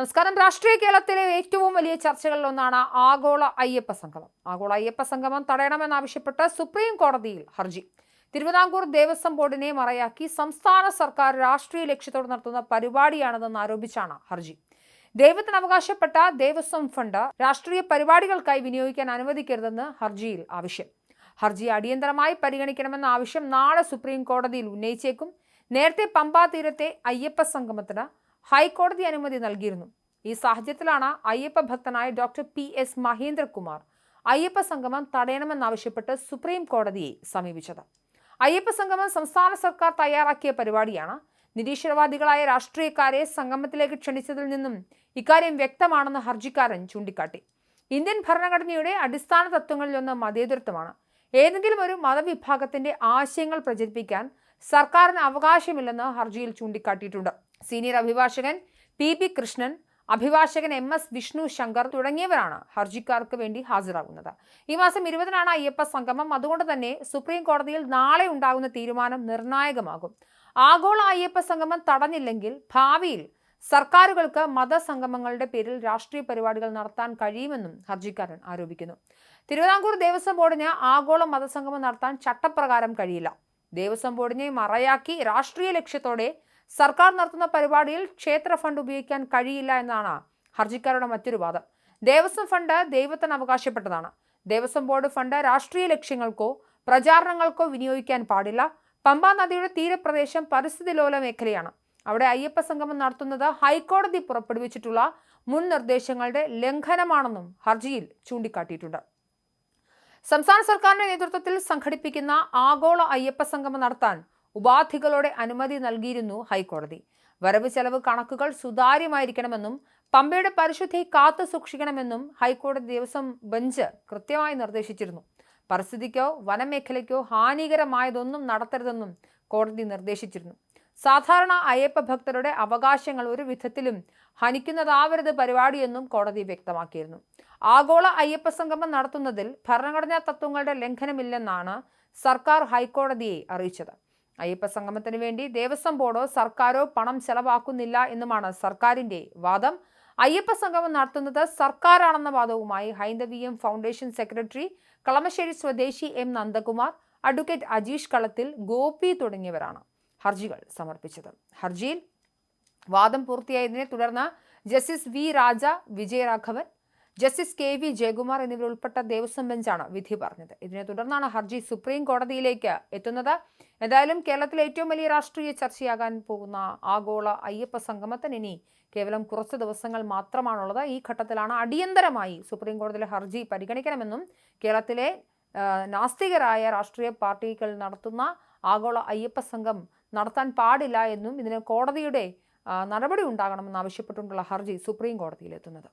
നമസ്കാരം. രാഷ്ട്രീയ കേരളത്തിലെ ഏറ്റവും വലിയ ചർച്ചകളിൽ ഒന്നാണ് ആഗോള അയ്യപ്പ സംഗമം. ആഗോള അയ്യപ്പ സംഗമം തടയണമെന്നാവശ്യപ്പെട്ട് സുപ്രീം കോടതിയിൽ ഹർജി. തിരുവിതാംകൂർ ദേവസ്വം ബോർഡിനെ മറയാക്കി സംസ്ഥാന സർക്കാർ രാഷ്ട്രീയ ലക്ഷ്യത്തോടെ നടത്തുന്ന പരിപാടിയാണെന്ന് ആരോപിച്ചാണ് ഹർജി. ദൈവത്തിന് അവകാശപ്പെട്ട ദേവസ്വം ഫണ്ട് രാഷ്ട്രീയ പരിപാടികൾക്കായി വിനിയോഗിക്കാൻ അനുവദിക്കരുതെന്ന് ഹർജിയിൽ ആവശ്യം. ഹർജി അടിയന്തരമായി പരിഗണിക്കണമെന്ന ആവശ്യം നാളെ സുപ്രീം കോടതിയിൽ ഉന്നയിച്ചേക്കും. നേരത്തെ പമ്പാ തീരത്തെ അയ്യപ്പ സംഗമത്തിന് ഹൈക്കോടതി അനുമതി നൽകിയിരുന്നു. ഈ സാഹചര്യത്തിലാണ് അയ്യപ്പ ഭക്തനായ doctor P S Mahendrakumar Ayyappa Sangamam തടയണമെന്നാവശ്യപ്പെട്ട് supreme കോടതിയെ സമീപിച്ചത്. അയ്യപ്പ സംഗമം സംസ്ഥാന സർക്കാർ തയ്യാറാക്കിയ പരിപാടിയാണ്. നിരീശ്വരവാദികളായ രാഷ്ട്രീയക്കാരെ സംഗമത്തിലേക്ക് ക്ഷണിച്ചതിൽ നിന്നും ഇക്കാര്യം വ്യക്തമാണെന്ന് ഹർജിക്കാരൻ ചൂണ്ടിക്കാട്ടി. ഇന്ത്യൻ ഭരണഘടനയുടെ അടിസ്ഥാന തത്വങ്ങളിലൊന്ന് മതേതരത്വമാണ്. ഏതെങ്കിലും ഒരു മതവിഭാഗത്തിന്റെ ആശയങ്ങൾ പ്രചരിപ്പിക്കാൻ സർക്കാരിന് അവകാശമില്ലെന്ന് ഹർജിയിൽ ചൂണ്ടിക്കാട്ടിയിട്ടുണ്ട്. സീനിയർ അഭിഭാഷകൻ പി പി കൃഷ്ണൻ അഭിഭാഷകൻ എം എസ് വിഷ്ണു ശങ്കർ തുടങ്ങിയവരാണ് ഹർജിക്കാർക്ക് വേണ്ടി ഹാജരാകുന്നത്. ഈ മാസം ഇരുപതിനാണ് അയ്യപ്പ സംഗമം. അതുകൊണ്ട് തന്നെ സുപ്രീം കോടതിയിൽ നാളെ ഉണ്ടാകുന്ന തീരുമാനം നിർണായകമാകും. ആഗോള അയ്യപ്പ സംഗമം തടഞ്ഞില്ലെങ്കിൽ ഭാവിയിൽ സർക്കാരുകൾക്ക് മതസംഗമങ്ങളുടെ പേരിൽ രാഷ്ട്രീയ പരിപാടികൾ നടത്താൻ കഴിയുമെന്നും ഹർജിക്കാരൻ ആരോപിക്കുന്നു. തിരുവിതാംകൂർ ദേവസ്വം ബോർഡിന് ആഗോള മതസംഗമം നടത്താൻ ചട്ടപ്രകാരം കഴിയില്ല. ദേവസ്വം ബോർഡിനെ മറയാക്കി രാഷ്ട്രീയ ലക്ഷ്യത്തോടെ സർക്കാർ നടത്തുന്ന പരിപാടിയിൽ ക്ഷേത്ര ഫണ്ട് ഉപയോഗിക്കാൻ കഴിയില്ല എന്നാണ് ഹർജിക്കാരുടെ മറ്റൊരു വാദം. ദേവസ്വം ഫണ്ട് ദൈവത്തിന് അവകാശപ്പെട്ടതാണ്. ദേവസ്വം ബോർഡ് ഫണ്ട് രാഷ്ട്രീയ ലക്ഷ്യങ്ങൾക്കോ പ്രചാരണങ്ങൾക്കോ വിനിയോഗിക്കാൻ പാടില്ല. പമ്പാ നദിയുടെ തീരപ്രദേശം പരിസ്ഥിതി ലോല മേഖലയാണ്. അവിടെ അയ്യപ്പ സംഗമം നടത്തുന്നത് ഹൈക്കോടതി പുറപ്പെടുവിച്ചിട്ടുള്ള മുൻ നിർദ്ദേശങ്ങളുടെ ലംഘനമാണെന്നും ഹർജിയിൽ ചൂണ്ടിക്കാട്ടിയിട്ടുണ്ട്. സംസ്ഥാന സർക്കാരിന്റെ നേതൃത്വത്തിൽ സംഘടിപ്പിക്കുന്ന ആഗോള അയ്യപ്പ സംഗമം നടത്താൻ ഉപാധികളോടെ അനുമതി നൽകിയിരുന്നു ഹൈക്കോടതി. വരവ് ചെലവ് കണക്കുകൾ സുതാര്യമായിരിക്കണമെന്നും പമ്പയുടെ പരിശുദ്ധി കാത്തു സൂക്ഷിക്കണമെന്നും ഹൈക്കോടതി ദിവസം ബെഞ്ച് കൃത്യമായി നിർദ്ദേശിച്ചിരുന്നു. പരിസ്ഥിതിക്കോ വനമേഖലയ്ക്കോ ഹാനികരമായതൊന്നും നടത്തരുതെന്നും കോടതി നിർദ്ദേശിച്ചിരുന്നു. സാധാരണ അയ്യപ്പ ഭക്തരുടെ അവകാശങ്ങൾ ഒരു വിധത്തിലും ഹനിക്കുന്നതാവരുത് പരിപാടിയെന്നും കോടതി വ്യക്തമാക്കിയിരുന്നു. ആഗോള അയ്യപ്പ സംഗമം നടത്തുന്നതിൽ ഭരണഘടനാ തത്വങ്ങളുടെ ലംഘനമില്ലെന്നാണ് സർക്കാർ ഹൈക്കോടതിയെ അറിയിച്ചത്. അയ്യപ്പ സംഗമത്തിന് വേണ്ടി ദേവസ്വം ബോർഡോ സർക്കാരോ പണം ചെലവാക്കുന്നില്ല എന്നുമാണ് സർക്കാരിന്റെ വാദം. അയ്യപ്പ സംഗമം നടത്തുന്നത് സർക്കാരാണെന്ന വാദവുമായി ഹൈന്ദവീയം ഫൗണ്ടേഷൻ സെക്രട്ടറി കളമശ്ശേരി സ്വദേശി എം നന്ദകുമാർ അഡ്വക്കേറ്റ് അജീഷ് കളത്തിൽ ഗോപി തുടങ്ങിയവരാണ് ഹർജികൾ സമർപ്പിച്ചത്. ഹർജിയിൽ വാദം പൂർത്തിയായതിനെ തുടർന്ന് justice V Raja Vijayaraghavan justice K V Jayakumar എന്നിവരുൾപ്പെട്ട Devaswom ബെഞ്ചാണ് വിധി പറഞ്ഞത്. ഇതിനെ തുടർന്നാണ് ഹർജി സുപ്രീം കോടതിയിലേക്ക് എത്തുന്നത്. എന്തായാലും കേരളത്തിലെ ഏറ്റവും വലിയ രാഷ്ട്രീയ ചർച്ചയാകാൻ പോകുന്ന ആഗോള അയ്യപ്പ സംഗമത്തിന് ഇനി കേവലം കുറച്ച് ദിവസങ്ങൾ മാത്രമാണുള്ളത്. ഈ ഘട്ടത്തിലാണ് അടിയന്തരമായി സുപ്രീം കോടതിയിലെ ഹർജി പരിഗണിക്കണമെന്നും കേരളത്തിലെ നാസ്തികരായ രാഷ്ട്രീയ പാർട്ടികൾ നടത്തുന്ന ആഗോള അയ്യപ്പ സംഘം നടത്താൻ പാടില്ല എന്നും ഇതിന് കോടതിയുടെ നടപടി ഉണ്ടാകണമെന്ന് ആവശ്യപ്പെട്ടുകൊണ്ടുള്ള ഹർജി സുപ്രീം കോടതിയിലെത്തുന്നത്